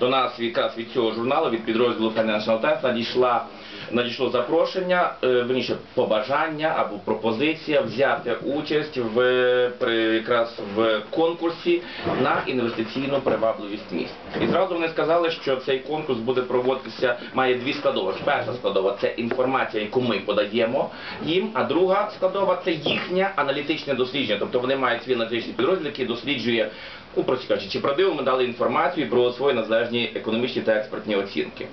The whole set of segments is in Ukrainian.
до нас якраз від цього журналу, від підрозділу Financial Times надійшла надійшло запрошення, е, верніше побажання або пропозиція взяти участь в при якраз в конкурсі на інвестиційну привабливість міст. І зразу вони сказали, що цей конкурс буде проводитися, має дві складові. Перша складова це інформація, яку ми подаємо їм, а друга складова це їхнє аналітичне дослідження. Тобто вони мають свій аналітичний підрозділ, який досліджує, ну прості кажучи, чи правдиво ми дали інформацію про свої незалежні економічні та експертні оцінки.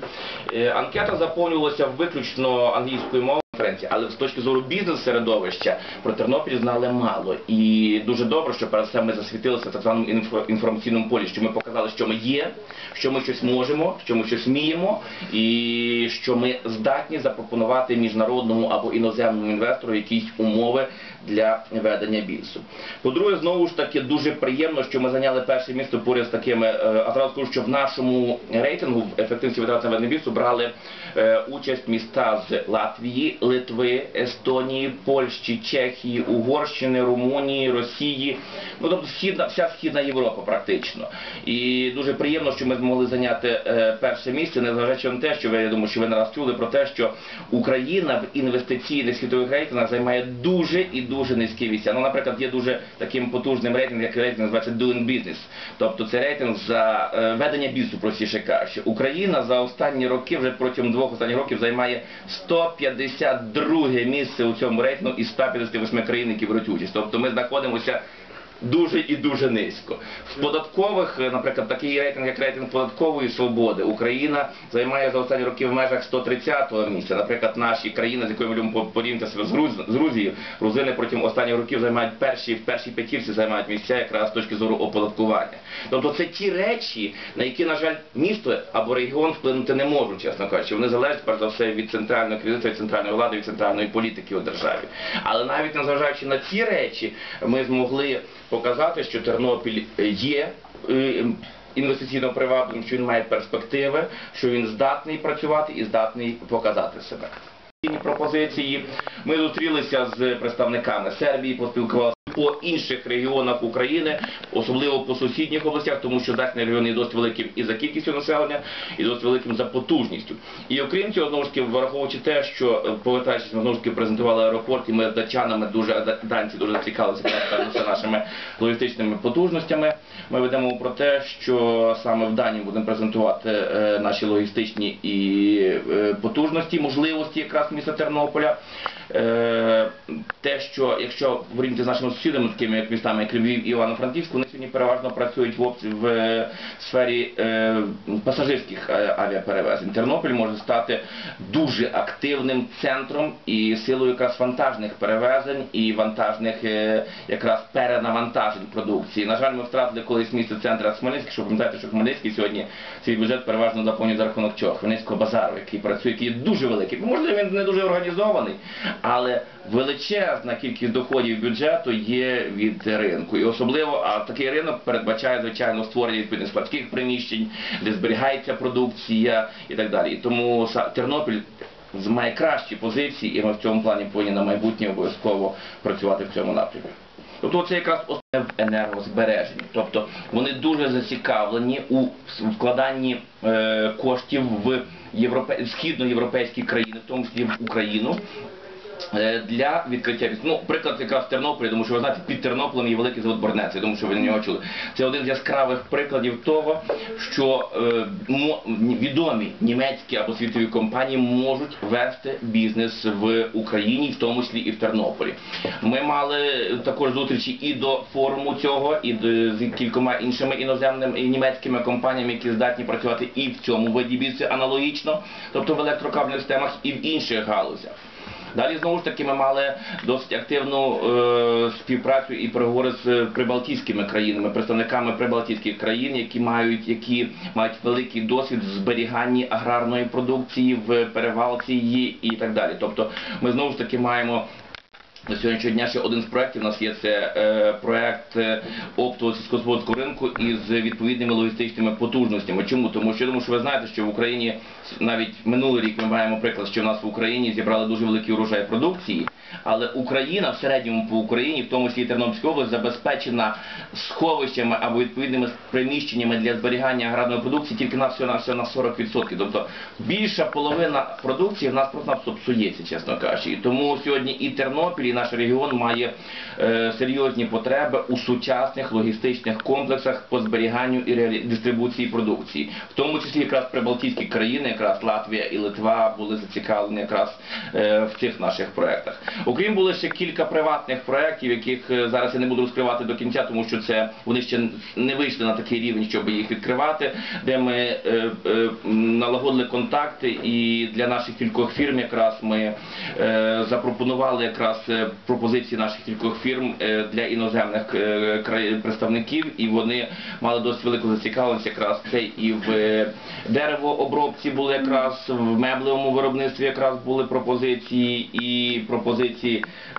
Е, Анкета заповнювалася виключно англійською мовою. Конференції, Але з точки зору бізнес-середовища про Тернопіль знали мало. І дуже добре, що перед цим ми засвітилися в так званому інфо- інформаційному полі, що ми показали, що ми є, що ми щось можемо, що ми щось вміємо, і що ми здатні запропонувати міжнародному або іноземному інвестору якісь умови для ведення бізнесу. По-друге, знову ж таки дуже приємно, що ми зайняли перше місце поряд з такими. е, А зразу скажу, що в нашому рейтингу в ефективності витрат на ведення бізнесу брали е, участь міста з Латвії, Литви, Естонії, Польщі, Чехії, Угорщини, Румунії, Росії. Ну тобто східна, вся східна Європа практично. І дуже приємно, що ми змогли зайняти е, перше місце, незважаючи на те, що ви я думаю, що ви не раз чули про те, що Україна в інвестиційних світових рейтингах займає дуже і дуже низькі місця. Ну, наприклад, є дуже таким потужним рейтингом, як рейтинг називається Doing Business. Тобто це рейтинг за е, ведення бізнесу, простіше кажучи. Україна за останні роки, вже протягом двох останніх років, займає 152 місце у цьому рейтингу із 158 країн, які беруть участь. Тобто ми знаходимося дуже і дуже низько. В податкових, е, наприклад, такий рейтинг, як рейтинг податкової свободи, Україна займає за останні роки в межах 130-го місця. Наприклад, наші країни, з якою ми любимо порівняти себе з Груз- Грузією, грузини протягом останніх років займають перші, в першій п'ятірці займають місця якраз з точки зору оподаткування. Тобто це ті речі, на які, на жаль, місто або регіон вплинути не можуть, чесно кажучи. Вони залежать, перш за все, від центрального керівництва, від центральної влади, від центральної політики у державі. Але навіть незважаючи на ці речі, ми змогли показати, що Тернопіль є. е, Інвестиційно привабливим, що він має перспективи, що він здатний працювати і здатний показати себе. Пропозиції. Ми зустрілися з представниками Сербії, поспілкувалися по інших регіонах України, особливо по сусідніх областях, тому що Західний регіон є досить великим і за кількістю населення, і досить великим за потужністю. І окрім цього, знову ж таки, враховуючи те, що е, повертаючись, ми знову ж таки презентували аеропорт, і ми датчанами дуже да- данці дуже зацікавилися нашими логістичними потужностями. Ми ведемо про те, що саме в Данії будемо презентувати е, наші логістичні і е, потужності, можливості якраз міста Тернополя. Те, що якщо порівняти з нашими сусідами, такими як містами, як Львів і Івано-Франківськ, вони сьогодні переважно працюють в, опці- в е, сфері е, пасажирських е, авіаперевезень. Тернопіль може стати дуже активним центром і силою якраз вантажних перевезень і вантажних якраз якраз перенавантажень продукції. На жаль, ми втратили колись місце центра Хмельницький, щоб пам'ятаєте, що Хмельницький сьогодні свій бюджет переважно заповнює за рахунок чого? Хмельницького базару, який працює, який є дуже великий. Можливо, він не дуже організований, але величезна кількість доходів бюджету є від ринку. І особливо, а такий ринок передбачає, звичайно, створення відповідних складських приміщень, де зберігається продукція і так далі. І тому Тернопіль має кращі позиції, і ми в цьому плані повинні на майбутнє обов'язково працювати в цьому напрямі. Тобто це якраз основне в енергозбереженні. Тобто вони дуже зацікавлені у вкладанні е, коштів в європе... східноєвропейські країни, в тому числі в Україну. Е, Для відкриття бізнесу. Ну, приклад якраз Тернополя, тому що ви знаєте, під Тернополем є великий завод Борнець, я думаю, що ви на нього чули. Це один з яскравих прикладів того, що е, відомі німецькі або світові компанії можуть вести бізнес в Україні, в тому числі і в Тернополі. Ми мали також зустрічі і до форуму цього, і до- з кількома іншими іноземними і німецькими компаніями, які здатні працювати і в цьому виді бізнесу аналогічно, тобто в електрокабельних системах, і в інших галузях. Далі знову ж таки ми мали досить активну е, співпрацю і переговори з е, прибалтійськими країнами, представниками прибалтійських країн, які мають які мають великий досвід в зберіганні аграрної продукції, в перевалці її і так далі. Тобто ми знову ж таки маємо. На сьогоднішнього дня ще один з проєктів у нас є це е, проєкт е, оптового сільськогосподарського ринку із відповідними логістичними потужностями. Чому? Тому що я думаю, що ви знаєте, що в Україні навіть минулий рік ми маємо приклад, що в нас в Україні зібрали дуже великий урожай продукції, Але Україна в середньому по Україні, в тому числі Тернопільська область, забезпечена сховищами або відповідними приміщеннями для зберігання аграрної продукції тільки на всього на на 40%. Тобто більша половина продукції в нас просто псується, чесно кажучи. І тому сьогодні і Тернопіль, і наш регіон має е, серйозні потреби у сучасних логістичних комплексах по зберіганню і дистрибуції продукції, в тому числі якраз прибалтійські країни, якраз Латвія і Литва були зацікавлені якраз е, в цих наших проектах. Окрім були ще кілька приватних проєктів, яких е, зараз я не буду розкривати до кінця, тому що це вони ще не вийшли на такий рівень, щоб їх відкривати, де ми е, е, налагодили контакти, і для наших кількох фірм якраз ми е, запропонували якраз е, пропозиції наших кількох фірм е, для іноземних представників, і вони мали досить велику зацікавленість якраз. Це і в деревообробці були якраз в меблевому виробництві якраз були пропозиції і пропозиції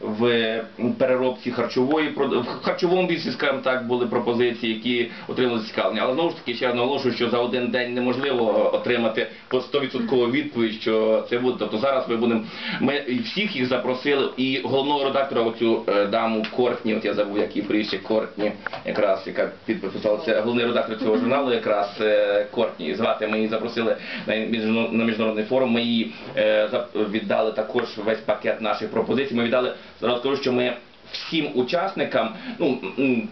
в переробці харчової в харчовому бізнесі, скажімо так, були пропозиції, які отримали зацікавлення. Але знову ж таки ще наголошую, що за один день неможливо отримати по 100% відповідь, що це буде. Тобто зараз ми будемо ми всіх їх запросили, і головного редактора оцю е, даму Кортні, от я забув, як її прізвище Кортні, якраз яка підписала це головний редактор цього журналу, якраз е, Кортні. Звати ми її запросили на міжнародний форум. Ми їй е, віддали також весь пакет наших пропозицій. Ми віддали зараз скажу, що ми. Всім учасникам, ну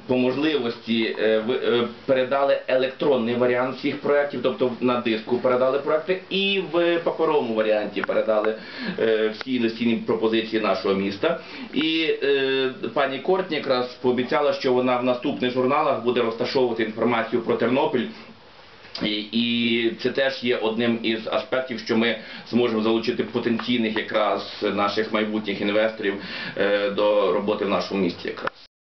по можливості е, е, передали електронний варіант всіх проєктів, тобто на диску передали проекти, і в паперовому варіанті передали е, всі інвестиційні пропозиції нашого міста. І пані Кортні якраз пообіцяла, що вона в наступних журналах буде розташовувати інформацію про Тернопіль. І, це теж є одним із аспектів, що ми зможемо залучити потенційних якраз наших майбутніх інвесторів е, до роботи в нашому місті.